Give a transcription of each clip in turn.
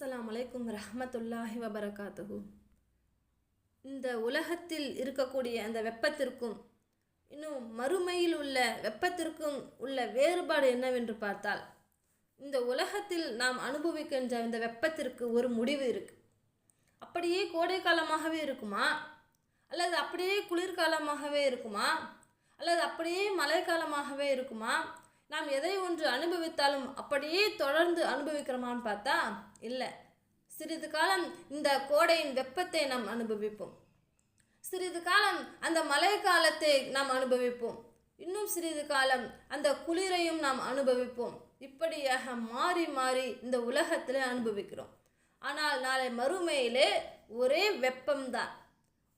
அஸ்லாம் அலைக்கும் ரஹமத்துல்லாஹி வபரகாத்துஹூ. இந்த உலகத்தில் இருக்கக்கூடிய அந்த வெப்பத்திற்கும் இன்னும் மறுமையில் உள்ள வெப்பத்திற்கும் உள்ள வேறுபாடு என்னவென்று பார்த்தால் இந்த உலகத்தில் நாம் அனுபவிக்கின்ற இந்த வெப்பத்திற்கு ஒரு முடிவு இருக்கு. அப்படியே கோடை காலமாகவே இருக்குமா? அல்லது அப்படியே குளிர்காலமாகவே இருக்குமா? அல்லது அப்படியே மழைக்காலமாகவே இருக்குமா? நாம் எதை ஒன்று அனுபவித்தாலும் அப்படியே தொடர்ந்து அனுபவிக்கிறோமான்னு பார்த்தா இல்லை. சிறிது காலம் இந்த கோடையின் வெப்பத்தை நாம் அனுபவிப்போம். சிறிது காலம் அந்த மழை காலத்தை நாம் அனுபவிப்போம். இன்னும் சிறிது காலம் அந்த குளிரையும் நாம் அனுபவிப்போம். இப்படியாக மாறி மாறி இந்த உலகத்தில் அனுபவிக்கிறோம். ஆனால் நாளை மறுமையிலே ஒரே வெப்பம்தான்.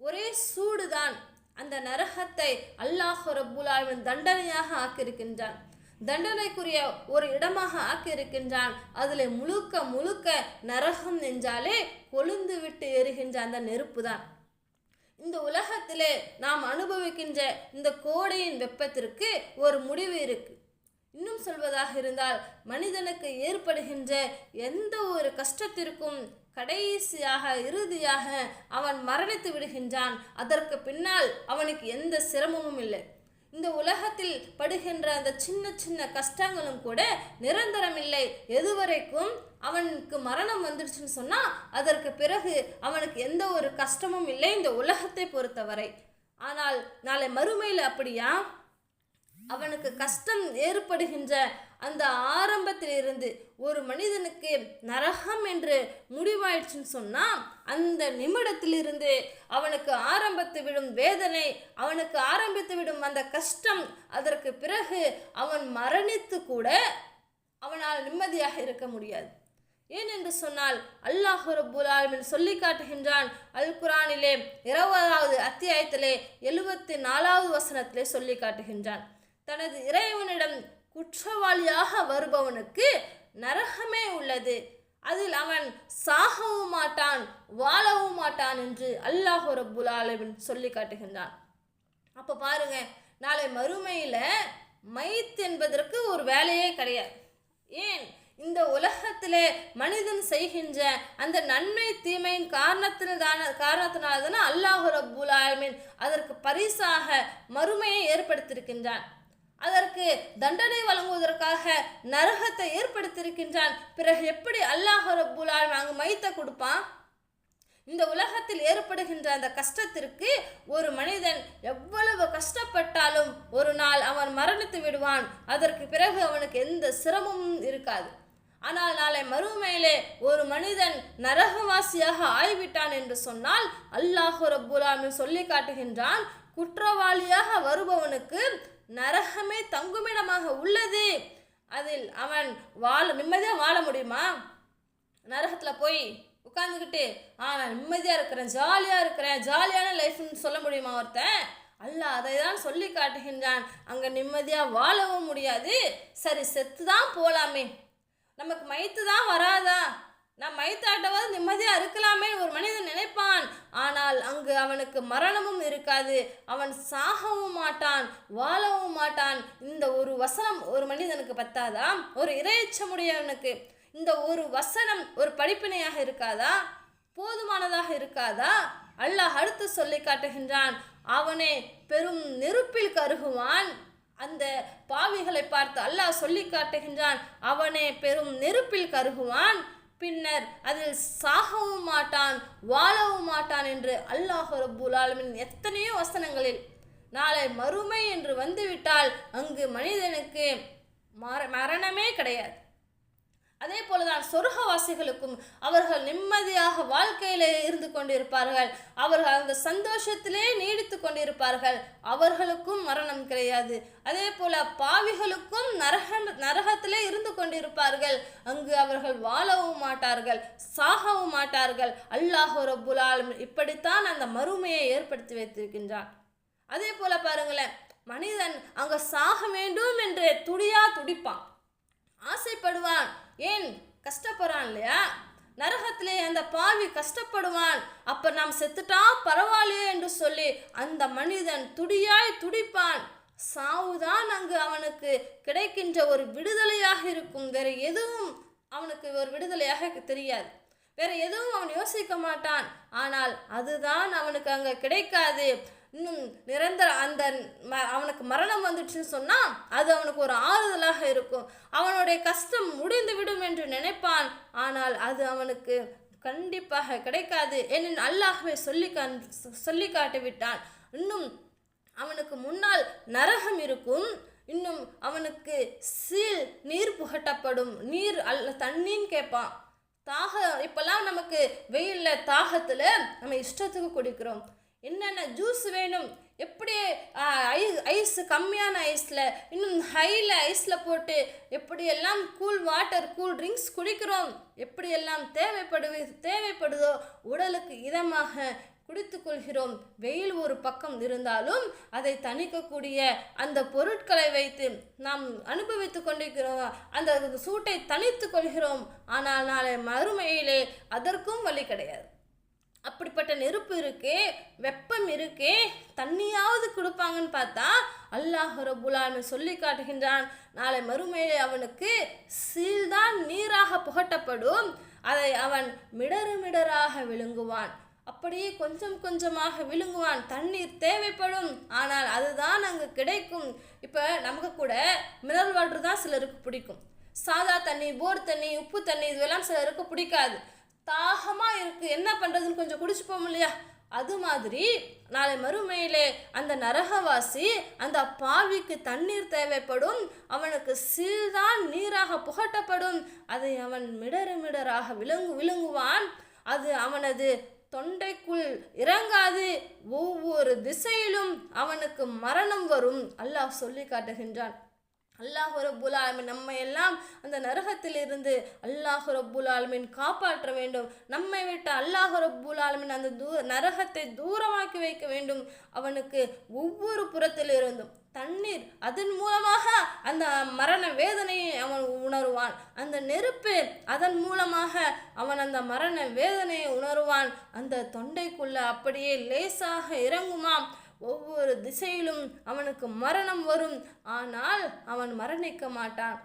ஒரே சூடுதான். அந்த நரகத்தை அல்லாஹ் ரப்புல் தண்டனையாக ஆக்கியிருக்கின்றான். தண்டனைக்குரிய ஒரு இடமாக ஆக்கியிருக்கின்றான். அதில் முழுக்க முழுக்க நரகம் நெஞ்சாலே கொழுந்து விட்டு எரிகின்ற அந்த நெருப்பு தான். இந்த உலகத்திலே நாம் அனுபவிக்கின்ற இந்த கோடையின் வெப்பத்திற்கு ஒரு முடிவு இருக்கு. இன்னும் சொல்வதாக இருந்தால் மனிதனுக்கு ஏற்படுகின்ற எந்த ஒரு கஷ்டத்திற்கும் கடைசியாக இறுதியாக அவன் மரணித்து விடுகின்றான். அதற்கு பின்னால் அவனுக்கு எந்த சிரமமும் இல்லை. இந்த உலகத்தில் படுகின்ற அந்த சின்ன சின்ன கஷ்டங்களும் கூட நிரந்தரம் இல்லை எதுவரைக்கும் அவனுக்கு மரணம் வந்துடுச்சுன்னு சொன்னால் அதற்கு பிறகு அவனுக்கு எந்த ஒரு கஷ்டமும் இல்லை இந்த உலகத்தை பொறுத்தவரை. ஆனால் நாளை மறுமையில் அப்படியா? அவனுக்கு கஷ்டம் ஏற்படுகின்ற அந்த ஆரம்பத்திலிருந்து ஒரு மனிதனுக்கு நரகம் என்று முடிவாயிடுச்சுன்னு சொன்னால் அந்த நிமிடத்திலிருந்து அவனுக்கு ஆரம்பித்து விடும் வேதனை அவனுக்கு ஆரம்பித்து விடும் அந்த கஷ்டம் அதற்கு பிறகு அவன் மரணித்து கூட அவனால் நிம்மதியாக இருக்க முடியாது. ஏன் என்று சொன்னால் அல்லாஹ் ரபுல் ஆலமின் சொல்லி காட்டுகின்றான் அல் குரானிலே இருபதாவது அத்தியாயத்திலே எழுபத்தி நாலாவது வசனத்திலே சொல்லி காட்டுகின்றான். தனது இறைவனிடம் குற்றவாளியாக வருபவனுக்கு நரகமே உள்ளது. அதில் அவன் சாகவும் மாட்டான் வாழவும் மாட்டான் என்று அல்லாஹ் ரப்புல் ஆலமின் சொல்லி காட்டுகின்றான். அப்போ பாருங்க நாளை மறுமையில் மைத் என்பதற்கு ஒரு வேலையே கிடையாது. ஏன்? இந்த உலகத்திலே மனிதன் செய்கின்ற அந்த நன்மை தீமையின் காரணத்தினால காரணத்தினால தானே அல்லாஹ் ரப்புல் அதற்கு பரிசாக மறுமையை ஏற்படுத்தியிருக்கின்றான். அதற்கு தண்டனை வழங்குவதற்காக நரகத்தை ஏற்படுத்தியிருக்கின்றான். பிறகு எப்படி அல்லாஹ் ரபுலால் நாங்கள் மைத்த கொடுப்பான்? இந்த உலகத்தில் ஏற்படுகின்ற அந்த கஷ்டத்திற்கு ஒரு மனிதன் எவ்வளவு கஷ்டப்பட்டாலும் ஒரு நாள் அவன் மரணித்து விடுவான். அதற்கு பிறகு அவனுக்கு எந்த சிரமமும் இருக்காது. ஆனால் நாளை மறுமையிலே ஒரு மனிதன் நரகவாசியாக ஆய்விட்டான் என்று சொன்னால் அல்லாஹு ரப்புலாமின் சொல்லி காட்டுகின்றான் குற்றவாளியாக வருபவனுக்கு நரகமே தங்குமிடமாக உள்ளது. அதில் அவன் வாழ நிம்மதியாக வாழ முடியுமா? நரகத்தில் போய் உட்காந்துக்கிட்டு ஆ நான் நிம்மதியாக இருக்கிறேன் ஜாலியாக இருக்கிறேன் ஜாலியான லைஃப்னு சொல்ல முடியுமா ஒருத்தன்? அல்ல அதை தான் சொல்லி காட்டுகின்றான். அங்கே நிம்மதியாக வாழவும் முடியாது. சரி செத்து தான் போகலாமே நமக்கு மைத்து தான் வராதா? நான் மைத்தாட்டவாது நிம்மதியாக இருக்கலாமே ஒரு மனிதன் நினைப்பான். ஆனால் அங்கு அவனுக்கு மரணமும் இருக்காது. அவன் சாகவும் மாட்டான் வாழவும் மாட்டான். இந்த ஒரு வசனம் ஒரு மனிதனுக்கு பத்தாதா? ஒரு இறையச்சமுடையவனுக்கு இந்த ஒரு வசனம் ஒரு படிப்பினையாக இருக்காதா? போதுமானதாக இருக்காதா? அல்லாஹ் அடுத்து சொல்லி காட்டுகின்றான் அவனே பெரும் நெருப்பில் கருகுவான். அந்த பாவிகளை பார்த்து அல்லாஹ் சொல்லி காட்டுகின்றான் அவனே பெரும் நெருப்பில் கருகுவான். பின்னர் அதில் சாகவும் மாட்டான் வாழவும் மாட்டான் என்று அல்லாஹ் ரபுல் ஆலமின் எத்தனையோ வசனங்களில் நாளை மறுமை என்று வந்துவிட்டால் அங்கு மனிதனுக்கு மர மரணமே கிடையாது. அதே போலதான் சொர்க்கவாசிகளுக்கும் அவர்கள் நிம்மதியாக வாழ்க்கையில இருந்து கொண்டிருப்பார்கள். அவர்கள் அந்த சந்தோஷத்திலே நீடித்து கொண்டிருப்பார்கள். அவர்களுக்கும் மரணம் கிடையாது. அதே போல பாவிகளுக்கும் நரக நரகத்திலே இருந்து கொண்டிருப்பார்கள். அங்கு அவர்கள் வாழவும் மாட்டார்கள் சாகவும் மாட்டார்கள். அல்லாஹ் ரபுலால் இப்படித்தான் அந்த மறுமையை ஏற்படுத்தி வைத்திருக்கின்றான். அதே போல பாருங்களேன் மனிதன் அங்க சாக வேண்டும் என்று துடியா துடிப்பான். ஆசைப்படுவான். ஏன் கஷ்டப்படுறான் இல்லையா? நரகத்திலே அந்த பாவி கஷ்டப்படுவான். அப்ப நாம் செத்துட்டா பரவாயில்லையே என்று சொல்லி அந்த மனிதன் துடியாய் துடிப்பான். சாவுதான் அங்கு அவனுக்கு கிடைக்கின்ற ஒரு விடுதலையாக இருக்கும். வேற எதுவும் அவனுக்கு ஒரு விடுதலையாக தெரியாது. வேற எதுவும் அவன் யோசிக்க மாட்டான். ஆனால் அதுதான் அவனுக்கு அங்கே கிடைக்காது. இன்னும் நிரந்தர அந்த ம- அவனுக்கு மரணம் வந்துடுச்சுன்னு சொன்னால் அது அவனுக்கு ஒரு ஆறுதலாக இருக்கும். அவனுடைய கஷ்டம் முடிந்து விடும் என்று நினைப்பான். ஆனால் அது அவனுக்கு கண்டிப்பாக கிடைக்காது என்று அல்லாஹ்வே சொல்லி காண் சொல்லி காட்டி விட்டான் இன்னும் அவனுக்கு முன்னால் நரகம் இருக்கும். இன்னும் அவனுக்கு சீல் நீர் புகட்டப்படும். நீர் அல்ல தண்ணின்னு கேட்பான். தாக இப்போல்லாம் நமக்கு வெயிலில் தாகத்தில் நம்ம இஷ்டத்துக்கு குடிக்கிறோம். என்னென்ன ஜூஸ் வேணும்? எப்படி ஐஸ் ஐஸ் கம்மியான ஐஸில் இன்னும் ஹையில் ஐஸில் போட்டு எப்படியெல்லாம் கூல் வாட்டர் கூல் ட்ரிங்க்ஸ் குடிக்கிறோம்? எப்படியெல்லாம் தேவைப்படுது தேவைப்படுதோ உடலுக்கு இதமாக குடித்துக்கொள்கிறோம் வெயில் ஒரு பக்கம் இருந்தாலும் அதை தணிக்கக்கூடிய அந்த பொருட்களை வைத்து நாம் அனுபவித்துக் கொண்டிருக்கிறோம் அந்த சூட்டை தணித்து கொள்கிறோம். ஆனால் நாளை மறுமையிலே அதற்கும் வழி கிடையாது. அப்படிப்பட்ட நெருப்பு இருக்கே வெப்பம் இருக்கே தண்ணியாவது கொடுப்பாங்கன்னு பார்த்தா அல்லாஹ் ரபுலான்னு சொல்லி காட்டுகின்றான். நாளை மறுமையிலே அவனுக்கு சீல்தான் நீராக புகட்டப்படும். அதை அவன் மிடறு மிடராக விழுங்குவான். அப்படியே கொஞ்சம் கொஞ்சமாக விழுங்குவான். தண்ணீர் தேவைப்படும். ஆனால் அதுதான் அங்கு கிடைக்கும். இப்போ நமக்கு கூட மினரல் வாட்டர் தான் சிலருக்கு பிடிக்கும். சாதா தண்ணி போர் தண்ணி உப்பு தண்ணி இதெல்லாம் சிலருக்கு பிடிக்காது. தாகமாக இருக்குது என்ன பண்ணுறதுன்னு கொஞ்சம் குடிச்சுப்போம் இல்லையா? அது மாதிரி நாளை மறுமையிலே அந்த நரகவாசி அந்த பாவிக்கு தண்ணீர் தேவைப்படும். அவனுக்கு சீர்தான் நீராக புகட்டப்படும். அதை அவன் மிடறு மிடராக விழுங்கு விழுங்குவான். அது அவனது தொண்டைக்குள் இறங்காது. ஒவ்வொரு திசையிலும் அவனுக்கு மரணம் வரும். அல்லாஹ் சொல்லி காட்டுகின்றான். அல்லாஹ் ரப்புல் ஆலமின் நம்ம எல்லாம் அந்த நரகத்திலிருந்து அல்லாஹ் ரப்புல் ஆலமின் காப்பாற்ற வேண்டும். நம்மை விட்டு அல்லாஹ் ரப்புல் ஆலமின் அந்த தூ நரகத்தை தூரமாக்கி வைக்க வேண்டும். அவனுக்கு ஒவ்வொரு புறத்திலிருந்தும் தண்ணீர் அதன் மூலமாக அந்த மரண வேதனையை அவன் உணருவான். அந்த நெருப்பு அதன் மூலமாக அவன் அந்த மரண வேதனையை உணருவான். அந்த தொண்டைக்குள்ள அப்படியே லேசாக இறங்குமாம். ஒவ்வொரு திசையிலும் அவனுக்கு மரணம் வரும். ஆனால் அவன் மரணிக்க மாட்டான்.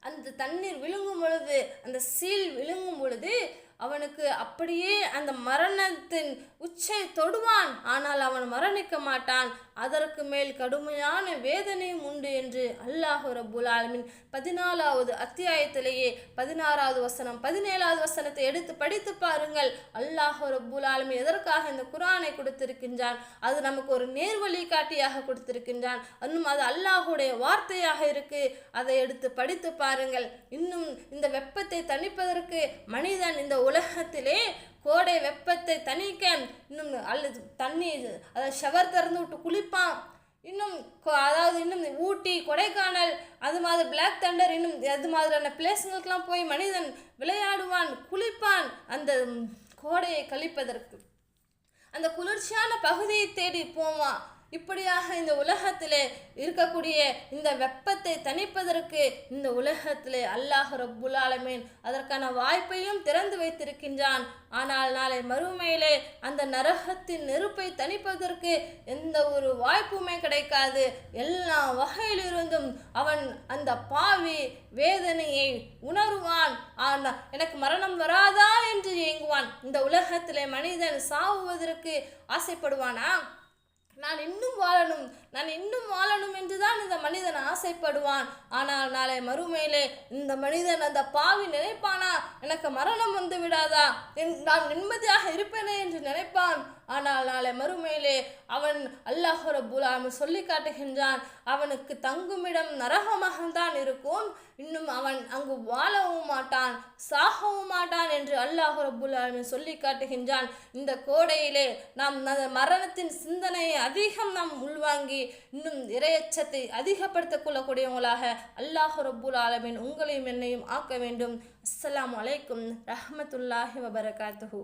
அந்த தண்ணீர் விழுங்கும் பொழுது அந்த சீல் விழுங்கும் பொழுது அவனுக்கு அப்படியே அந்த மரணத்தின் உச்சை தொடுவான். ஆனால் அவன் மரணிக்க மாட்டான். அதற்கு மேல் கடுமையான வேதனையும் உண்டு என்று அல்லாஹ் ரபுல் ஆலமின் பதினாலாவது அத்தியாயத்திலேயே பதினாறாவது வசனம் பதினேழாவது வசனத்தை எடுத்து படித்து பாருங்கள். அல்லாஹ் ரபுல் ஆலமின் எதற்காக இந்த குரானை கொடுத்திருக்கின்றான்? அது நமக்கு ஒரு நேர்வழி காட்டியாக கொடுத்திருக்கின்றான். இன்னும் அது அல்லாஹுடைய வார்த்தையாக இருக்கு. அதை எடுத்து படித்து பாருங்கள். இன்னும் இந்த வெப்பத்தை தணிப்பதற்கு மனிதன் இந்த உலகத்திலே கோடை வெப்பத்தை தணிக்க இன்னும் அல்லது தண்ணி அதாவது ஷவர் திறந்து விட்டு குளிப்பான். இன்னும் அதாவது இன்னும் ஊட்டி கொடைக்கானல் அது மாதிரி பிளாக் தண்டர் இன்னும் அது மாதிரியான பிளேஸுங்களுக்கெல்லாம் போய் மனிதன் விளையாடுவான் குளிப்பான். அந்த கோடையை கழிப்பதற்கு. அந்த குளிர்ச்சியான பகுதியை தேடி போவான். இப்படியாக இந்த உலகத்திலே இருக்கக்கூடிய இந்த வெப்பத்தை தணிப்பதற்கு இந்த உலகத்திலே அல்லாஹ் ரப்புல்லாலமேன் அதற்கான வாய்ப்பையும் திறந்து வைத்திருக்கின்றான். ஆனால் நாளை மறுமையிலே அந்த நரகத்தின் நெருப்பை தணிப்பதற்கு எந்த ஒரு வாய்ப்புமே கிடைக்காது. எல்லா வகையிலிருந்தும் அவன் அந்த பாவி வேதனையை உணருவான். ஆனால் எனக்கு மரணம் வராதா என்று ஏங்குவான். இந்த உலகத்திலே மனிதன் சாவுவதற்கு ஆசைப்படுவானா? நான் இன்னும் வாழணும். நான் இன்னும் வாழணும் என்றுதான் இந்த மனிதன் ஆசைப்படுவான். ஆனால் நாளை மறுமையிலே இந்த மனிதன் அந்த பாவி நினைப்பானா? எனக்கு மரணம் வந்து விடாதா? என்- நான் நிம்மதியாக இருப்பேனே என்று நினைப்பான். ஆனால் நாளை மறுமையிலே அவன் அல்லாஹ் ரப்புல் ஆலமீன் சொல்லி காட்டுகின்றான் அவனுக்கு தங்குமிடம் நரகமாகத்தான் இருக்கும். இன்னும் அவன் அங்கு வாழவும் மாட்டான் சாகவும் மாட்டான் என்று அல்லாஹ் ரப்புல் ஆலமீன் சொல்லி காட்டுகின்றான். இந்த கோடையிலே நாம் மரணத்தின் சிந்தனையை அதிகம் நாம் உள்வாங்கி இன்னும் இரையச்சத்தை அதிகப்படுத்த கொள்ளக்கூடியவங்களாக அல்லாஹ் ரப்புல் ஆலமின் உங்களையும் என்னையும் ஆக்க வேண்டும். அஸ்லாம் அலைக்கும் ரஹமத்துல்லாஹி வபரகாத்துஹூ.